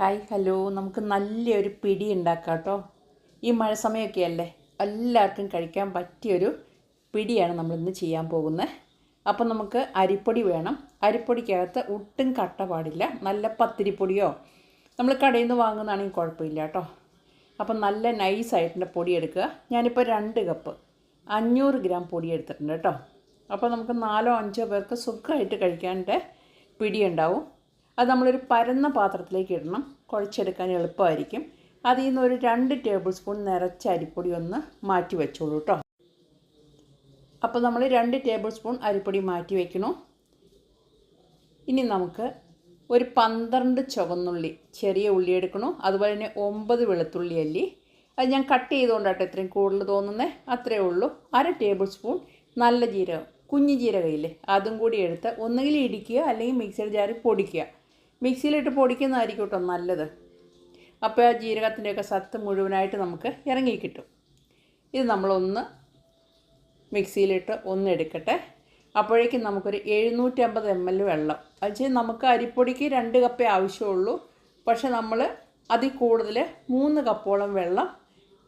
Hi hello. നമുക്ക് നല്ലൊരു പിടി ഉണ്ടാക്കാം കേട്ടോ. ഈ മഴ സമയമൊക്കെ അല്ലേ? എല്ലാവർക്കും കഴിക്കാൻ പറ്റിയൊരു പിടിയാണ് നമ്മളിന്ന് ചെയ്യാൻ പോകുന്നത്. അപ്പം നമുക്ക് അരിപ്പൊടി വേണം. അരിപ്പൊടിക്കകത്ത് ഒട്ടും കട്ട പാടില്ല. നല്ല പത്തിരിപ്പൊടിയോ? നമ്മൾ കടയിൽ നിന്ന് വാങ്ങുന്നതാണെങ്കിൽ കുഴപ്പമില്ല കേട്ടോ. അപ്പം നല്ല നൈസായിട്ടുള്ള പൊടി എടുക്കുക. ഞാനിപ്പോൾ രണ്ട് കപ്പ് അഞ്ഞൂറ് ഗ്രാം പൊടി എടുത്തിട്ടുണ്ട് കേട്ടോ. അപ്പോൾ നമുക്ക് നാലോ അഞ്ചോ പേർക്ക് സുഖമായിട്ട് കഴിക്കാന്റെ പിടി ഉണ്ടാവും. അത് നമ്മളൊരു പരന്ന പാത്രത്തിലേക്ക് ഇടണം. കുഴച്ചെടുക്കാൻ എളുപ്പമായിരിക്കും. അതിൽ നിന്ന് ഒരു രണ്ട് ടേബിൾ സ്പൂൺ നിറച്ച അരിപ്പൊടി ഒന്ന് മാറ്റി വെച്ചോളൂ കേട്ടോ അപ്പോൾ നമ്മൾ രണ്ട് ടേബിൾ സ്പൂൺ അരിപ്പൊടി മാറ്റി വയ്ക്കണു ഇനി നമുക്ക് ഒരു പന്ത്രണ്ട് ചുവന്നുള്ളി ചെറിയ ഉള്ളി എടുക്കണു. അതുപോലെ തന്നെ ഒമ്പത് വെളുത്തുള്ളി അല്ലി. അത് ഞാൻ കട്ട് ചെയ്തുകൊണ്ടാട്ടോ ഇത്രയും കൂടുതൽ തോന്നുന്നത് അത്രയേ ഉള്ളൂ. അര ടേബിൾ സ്പൂൺ നല്ല ജീരകം കുഞ്ഞു ജീരകയില്ലേ അതും കൂടി എടുത്ത് ഒന്നുകിൽ ഇടിക്കുക അല്ലെങ്കിൽ മിക്സർ ജാറിൽ പൊടിക്കുക. മിക്സിയിലിട്ട് പൊടിക്കുന്നതായിരിക്കും കേട്ടോ നല്ലത്. അപ്പോൾ ആ ജീരകത്തിന്റെയൊക്കെ സത്ത് മുഴുവനായിട്ട് നമുക്ക് ഇറങ്ങി കിട്ടും. ഇത് നമ്മളൊന്ന് മിക്സിയിലിട്ട് ഒന്ന് എടുക്കട്ടെ. അപ്പോഴേക്കും നമുക്കൊരു എഴുന്നൂറ്റമ്പത് എം എൽ വെള്ളം. അത് നമുക്ക് അരിപ്പൊടിക്ക് രണ്ട് കപ്പേ ആവശ്യമുള്ളൂ. പക്ഷെ നമ്മൾ അതിൽ കൂടുതൽ മൂന്ന് കപ്പോളം വെള്ളം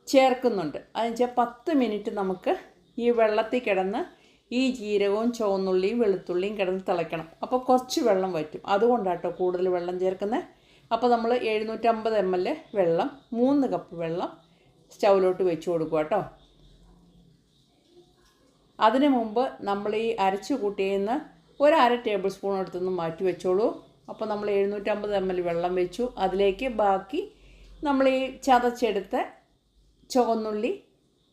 ചേർക്കുന്നുണ്ട്. അതെന്ന് വെച്ചാൽ പത്ത് മിനിറ്റ് നമുക്ക് ഈ വെള്ളത്തിൽ കിടന്ന് ഈ ജീരകവും ചുവന്നുള്ളിയും വെളുത്തുള്ളിയും കിടന്ന് തിളയ്ക്കണം. അപ്പോൾ കുറച്ച് വെള്ളം വറ്റും. അതുകൊണ്ടാട്ടോ കൂടുതൽ വെള്ളം ചേർക്കുന്നത് അപ്പോൾ നമ്മൾ എഴുന്നൂറ്റമ്പത് എം എൽ വെള്ളം മൂന്ന് കപ്പ് വെള്ളം സ്റ്റൗവിലോട്ട് വെച്ച് കൊടുക്കുക കേട്ടോ. അതിന് മുമ്പ് നമ്മൾ ഈ അരച്ച് കൂട്ടിയെന്ന് ഒരു അര ടേബിൾ സ്പൂൺ എടുത്തൊന്ന് മാറ്റി വെച്ചോളൂ. അപ്പോൾ നമ്മൾ എഴുന്നൂറ്റമ്പത് എം എൽ വെള്ളം വെച്ചു. അതിലേക്ക് ബാക്കി നമ്മൾ ഈ ചതച്ചെടുത്ത ചുവന്നുള്ളി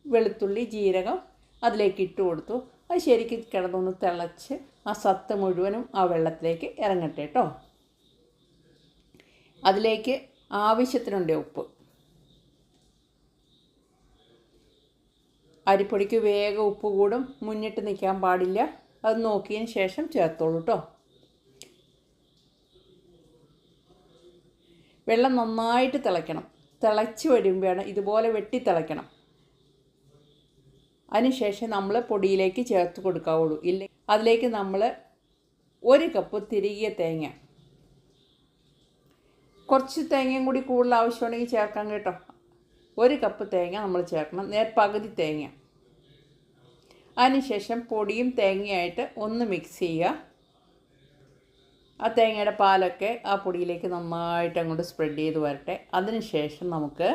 വെളുത്തുള്ളി ജീരകം അതിലേക്ക് ഇട്ട് കൊടുത്തു. അത് ശരിക്കും കിടന്നൊന്ന് തിളച്ച് ആ സത്ത് മുഴുവനും ആ വെള്ളത്തിലേക്ക് ഇറങ്ങട്ടെ കേട്ടോ അതിലേക്ക് ആവശ്യത്തിനുണ്ട് ഉപ്പ്. അരിപ്പൊടിക്ക് വേഗം ഉപ്പ് കൂടും മുന്നിട്ട് നിൽക്കാൻ പാടില്ല. അത് നോക്കിയതിന് ശേഷം ചേർത്തോളൂ കേട്ടോ വെള്ളം നന്നായിട്ട് തിളയ്ക്കണം. തിളച്ച് വരുമ്പോഴാണ് ഇതുപോലെ വെട്ടി തിളയ്ക്കണം. അതിനുശേഷം നമ്മൾ പൊടിയിലേക്ക് ചേർത്ത് കൊടുക്കാവുള്ളൂ. ഇല്ല അതിലേക്ക് നമ്മൾ ഒരു കപ്പ് തിരികിയ തേങ്ങ. കുറച്ച് തേങ്ങയും കൂടി കൂടുതൽ ആവശ്യമുണ്ടെങ്കിൽ ചേർക്കാം കേട്ടോ. ഒരു കപ്പ് തേങ്ങ നമ്മൾ ചേർക്കണം. നേർ പകുതി തേങ്ങ. അതിനുശേഷം പൊടിയും തേങ്ങയായിട്ട് ഒന്ന് മിക്സ് ചെയ്യുക. ആ തേങ്ങയുടെ പാലൊക്കെ ആ പൊടിയിലേക്ക് നന്നായിട്ട് അങ്ങോട്ട് സ്പ്രെഡ് ചെയ്ത് വരട്ടെ. അതിനുശേഷം നമുക്ക്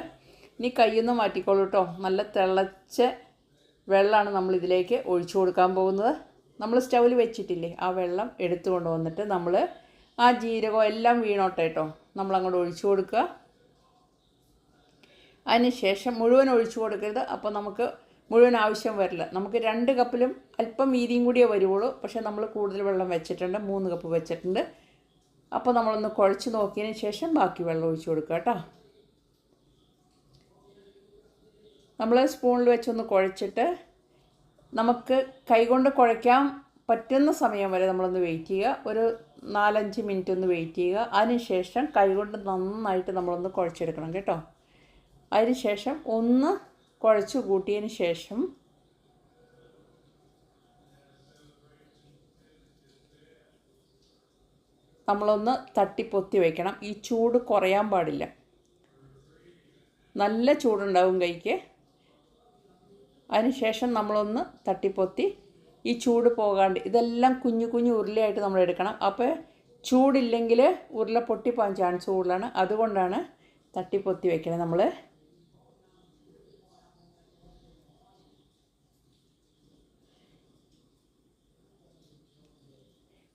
ഇനി കയ്യൊന്നും മാറ്റിക്കോളൂ കേട്ടോ. നല്ല തിളച്ച വെള്ളമാണ് നമ്മൾ ഇതിലേക്ക് ഒഴിച്ചു കൊടുക്കാൻ പോകുന്നത്. നമ്മൾ സ്റ്റൗവിൽ വെച്ചിട്ടില്ലേ? ആ വെള്ളം എടുത്തു കൊണ്ടുവന്നിട്ട് നമ്മൾ ആ ജീരകം എല്ലാം വീണോട്ടെ കേട്ടോ നമ്മളങ്ങോട്ട് ഒഴിച്ചു കൊടുക്കുക. അതിന് ശേഷം മുഴുവൻ ഒഴിച്ചു കൊടുക്കരുത്. അപ്പോൾ നമുക്ക് മുഴുവൻ ആവശ്യം വരില്ല. നമുക്ക് രണ്ട് കപ്പിലും അല്പം വീതിയും കൂടിയേ വരുവുള്ളൂ. പക്ഷേ നമ്മൾ കൂടുതൽ വെള്ളം വെച്ചിട്ടുണ്ട്. മൂന്ന് കപ്പ് വെച്ചിട്ടുണ്ട്. അപ്പോൾ നമ്മളൊന്ന് കുഴച്ച് നോക്കിയതിന് ശേഷം ബാക്കി വെള്ളം ഒഴിച്ചു കൊടുക്കുക കേട്ടോ. നമ്മൾ സ്പൂണിൽ വെച്ചൊന്ന് കുഴച്ചിട്ട് നമുക്ക് കൈകൊണ്ട് കുഴയ്ക്കാൻ പറ്റുന്ന സമയം വരെ നമ്മളൊന്ന് വെയിറ്റ് ചെയ്യുക. ഒരു നാലഞ്ച് മിനിറ്റ് ഒന്ന് വെയിറ്റ് ചെയ്യുക. അതിനുശേഷം കൈകൊണ്ട് നന്നായിട്ട് നമ്മളൊന്ന് കുഴച്ചെടുക്കണം കേട്ടോ. അതിനുശേഷം ഒന്ന് കുഴച്ച് കൂട്ടിയതിന് ശേഷം നമ്മളൊന്ന് തട്ടിപ്പൊത്തി വയ്ക്കണം ഈ ചൂട് കുറയാൻ പാടില്ല. നല്ല ചൂടുണ്ടാവും കൈക്ക്. അതിനുശേഷം നമ്മളൊന്ന് തട്ടിപ്പൊത്തി ഈ ചൂട് പോകാണ്ട് ഇതെല്ലാം കുഞ്ഞു കുഞ്ഞു ഉരുളയായിട്ട് നമ്മൾ എടുക്കണം. അപ്പോൾ ചൂടില്ലെങ്കിൽ ഉരുള പൊട്ടിപ്പോകാൻ ചാൻസ് കൂടുതലാണ്. അതുകൊണ്ടാണ് തട്ടിപ്പൊത്തി വയ്ക്കണത് നമ്മൾ.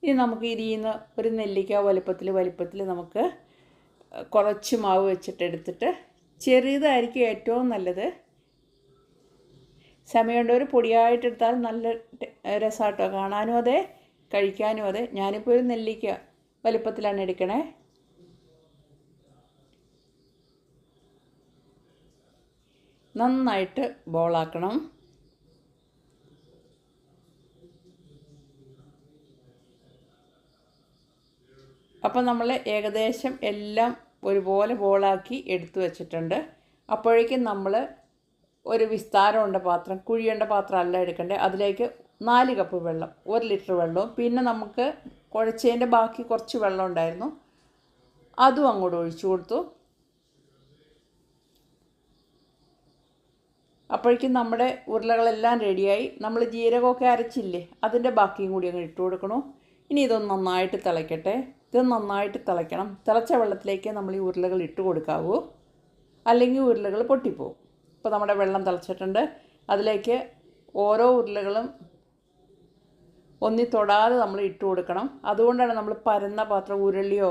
ഇനി നമുക്ക് ഇതിൽ നിന്ന് ഒരു നെല്ലിക്ക വലുപ്പത്തിൽ വലുപ്പത്തിൽ നമുക്ക് കുറച്ച് മാവ് വെച്ചിട്ട് എടുത്തിട്ട് ചെറിയതായിരിക്കും ഏറ്റവും നല്ലത്. സമയമുണ്ടവർ പൊടിയായിട്ടെടുത്താൽ നല്ല രസമാട്ടോ കാണാനും അതെ കഴിക്കാനും അതെ. ഞാനിപ്പോൾ ഒരു നെല്ലിക്ക വലുപ്പത്തിലാണ് എടുക്കണേ. നന്നായിട്ട് ബോളാക്കണം. അപ്പോൾ നമ്മൾ ഏകദേശം എല്ലാം ഒരുപോലെ ബോളാക്കി എടുത്തു വച്ചിട്ടുണ്ട്. അപ്പോഴേക്കും നമ്മൾ ഒരു വിസ്താരമുണ്ട പാത്രം കുഴിയേണ്ട പാത്രം അല്ല എടുക്കേണ്ടത് അതിലേക്ക് നാല് കപ്പ് വെള്ളം ഒരു ലിറ്റർ വെള്ളവും. പിന്നെ നമുക്ക് കുഴച്ചതിന്റെ ബാക്കി കുറച്ച് വെള്ളം ഉണ്ടായിരുന്നു. അതും അങ്ങോട്ട് ഒഴിച്ചു കൊടുത്തു. അപ്പോഴേക്കും നമ്മുടെ ഉരുളകളെല്ലാം റെഡിയായി നമ്മൾ ജീരകമൊക്കെ അരച്ചില്ലേ അതിന്റെ ബാക്കിയും കൂടി അങ്ങ് ഇട്ട് കൊടുക്കണു. ഇനി ഇതൊന്ന് നന്നായിട്ട് തിളയ്ക്കട്ടെ. ഇത് നന്നായിട്ട് തിളയ്ക്കണം. തിളച്ച വെള്ളത്തിലേക്ക് നമ്മൾ ഈ ഉരുളകൾ ഇട്ട് കൊടുക്കാവൂ. അല്ലെങ്കിൽ ഉരുളകൾ പൊട്ടിപ്പോവും. ഇപ്പോൾ നമ്മുടെ വെള്ളം തിളച്ചിട്ടുണ്ട്. അതിലേക്ക് ഓരോ ഉരുളകളും ഒന്നി തൊടാതെ നമ്മൾ ഇട്ട് കൊടുക്കണം. അതുകൊണ്ടാണ് നമ്മൾ പരന്ന പാത്രം ഉരുളിയോ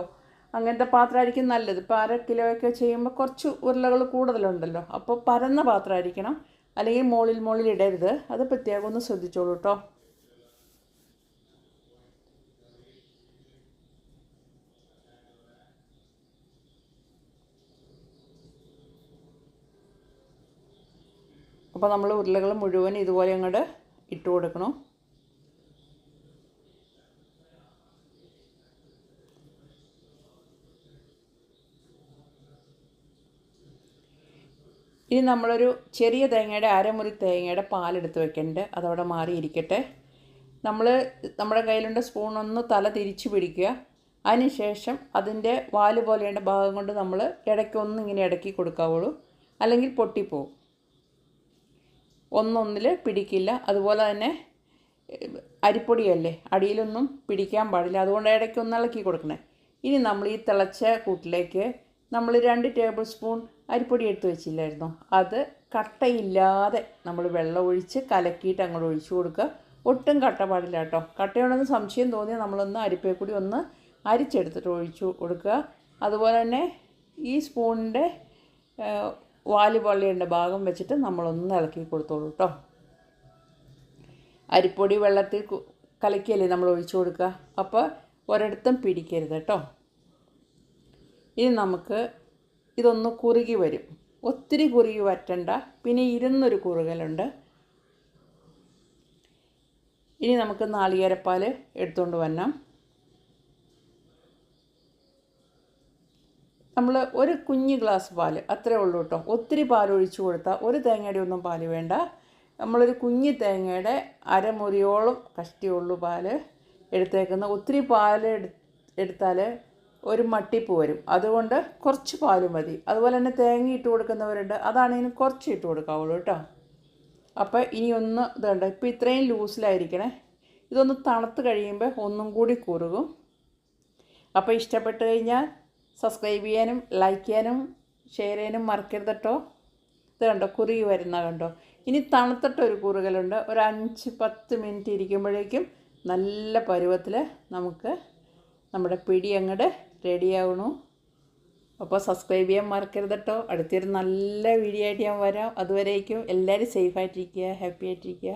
അങ്ങനത്തെ പാത്രമായിരിക്കും നല്ലത്. ഇപ്പോൾ അര കിലോയൊക്കെ ചെയ്യുമ്പോൾ കുറച്ച് ഉരുളകൾ കൂടുതലുണ്ടല്ലോ. അപ്പോൾ പരന്ന പാത്രമായിരിക്കണം. അല്ലെങ്കിൽ മുകളിൽ മുകളിൽ ഇടരുത്. അത് പ്രത്യേകം ഒന്ന് ശ്രദ്ധിച്ചോളൂ കേട്ടോ അപ്പോൾ നമ്മൾ ഉരുളകൾ മുഴുവൻ ഇതുപോലെ അങ്ങോട്ട് ഇട്ട് കൊടുക്കണം. ഇനി നമ്മളൊരു ചെറിയ തേങ്ങയുടെ അരമുറി തേങ്ങയുടെ പാലെടുത്ത് വെക്കേണ്ടത് അതവിടെ മാറിയിരിക്കട്ടെ. നമ്മൾ നമ്മുടെ കയ്യിലുണ്ട് സ്പൂൺ ഒന്ന് തല തിരിച്ചു പിടിക്കുക. അതിനുശേഷം അതിന്റെ വാൽ പോലെയുള്ള ഭാഗം കൊണ്ട് നമ്മൾ ഇടയ്ക്കൊന്ന് ഇങ്ങനെ ഇടയ്ക്ക് കൊടുക്കാവുള്ളൂ. അല്ലെങ്കിൽ പൊട്ടിപ്പോവും. ഒന്നൊന്നിൽ പിടിക്കില്ല. അതുപോലെ തന്നെ അരിപ്പൊടിയല്ലേ? അടിയിലൊന്നും പിടിക്കാൻ പാടില്ല. അതുകൊണ്ട് ഇടയ്ക്ക് ഒന്ന് ഇളക്കി കൊടുക്കണേ. ഇനി നമ്മൾ ഈ തിളച്ച കൂട്ടിലേക്ക് നമ്മൾ രണ്ട് ടേബിൾ സ്പൂൺ അരിപ്പൊടി എടുത്ത് വെച്ചില്ലായിരുന്നോ? അത് കട്ടയില്ലാതെ നമ്മൾ വെള്ളം ഒഴിച്ച് കലക്കിയിട്ട് അങ്ങോട്ട് ഒഴിച്ചു കൊടുക്കുക. ഒട്ടും കട്ട പാടില്ല കേട്ടോ. കട്ടയുണ്ടെന്ന് സംശയം തോന്നിയാൽ നമ്മളൊന്ന് അരിപ്പേ കൂടി ഒന്ന് അരിച്ചെടുത്തിട്ട് ഒഴിച്ചു കൊടുക്കുക. അതുപോലെ തന്നെ ഈ സ്പൂണിന്റെ വാൽ പൊള്ളിയുണ്ട ഭാഗം വെച്ചിട്ട് നമ്മളൊന്ന് ഇളക്കി കൊടുത്തോളൂ കേട്ടോ അരിപ്പൊടി വെള്ളത്തിൽ കലക്കിയല്ലേ നമ്മൾ ഒഴിച്ചു കൊടുക്കുക? അപ്പോൾ ഒരിടത്തും പിടിക്കരുത് കേട്ടോ ഇനി നമുക്ക് ഇതൊന്ന് കുറുകി വരും. ഒത്തിരി കുറുകി വറ്റണ്ട പിന്നെ ഇരുന്നൊരു കുറുകലുണ്ട്. ഇനി നമുക്ക് നാളികേരപ്പാൽ എടുത്തുകൊണ്ട് വരണം. നമ്മൾ ഒരു കുഞ്ഞ് ഗ്ലാസ് പാൽ അത്രേ ഉള്ളൂ കേട്ടോ ഒത്തിരി പാൽ ഒഴിച്ചു കൊടുത്താൽ ഒരു തേങ്ങയുടെ ഒന്നും പാൽ വേണ്ട. നമ്മളൊരു കുഞ്ഞ് തേങ്ങയുടെ അരമുറിയോളം കഷ്ടിയുള്ളൂ പാൽ എടുത്തേക്കുന്ന. ഒത്തിരി പാൽ എടുത്താൽ ഒരു മട്ടിപ്പ് വരും. അതുകൊണ്ട് കുറച്ച് പാൽ മതി. അതുപോലെ തന്നെ തേങ്ങ ഇട്ട് കൊടുക്കുന്നവരുണ്ട്. അതാണെങ്കിൽ കുറച്ച് ഇട്ട് കൊടുക്കാവുള്ളൂ കേട്ടോ അപ്പോൾ ഇനി ഒന്ന് ഇതുണ്ട്. ഇപ്പോൾ ഇത്രയും ലൂസിലായിരിക്കണേ. ഇതൊന്ന് തണുത്ത് കഴിയുമ്പോൾ ഒന്നും കൂടി കുറുകും. അപ്പോൾ ഇഷ്ടപ്പെട്ട് കഴിഞ്ഞാൽ സബ്സ്ക്രൈബ് ചെയ്യാനും ലൈക്ക് ചെയ്യാനും ഷെയർ ചെയ്യാനും മറക്കരുത് കേട്ടോ ഇത് കണ്ടോ? കുറി വരുന്ന കണ്ടോ? ഇനി തണുത്തിട്ടൊരു കുറുകലുണ്ട്. ഒരു അഞ്ച് പത്ത് മിനിറ്റ് ഇരിക്കുമ്പോഴേക്കും നല്ല പരുവത്തിൽ നമുക്ക് നമ്മുടെ പിടി അങ്ങോട്ട് റെഡിയാവണു അപ്പോൾ സബ്സ്ക്രൈബ് ചെയ്യാൻ മറക്കരുത് കേട്ടോ അടുത്തൊരു നല്ല വീഡിയോ ആയിട്ട് ഞാൻ വരാം. അതുവരേക്കും എല്ലാവരും സേഫായിട്ടിരിക്കുക ഹാപ്പി ആയിട്ടിരിക്കുക.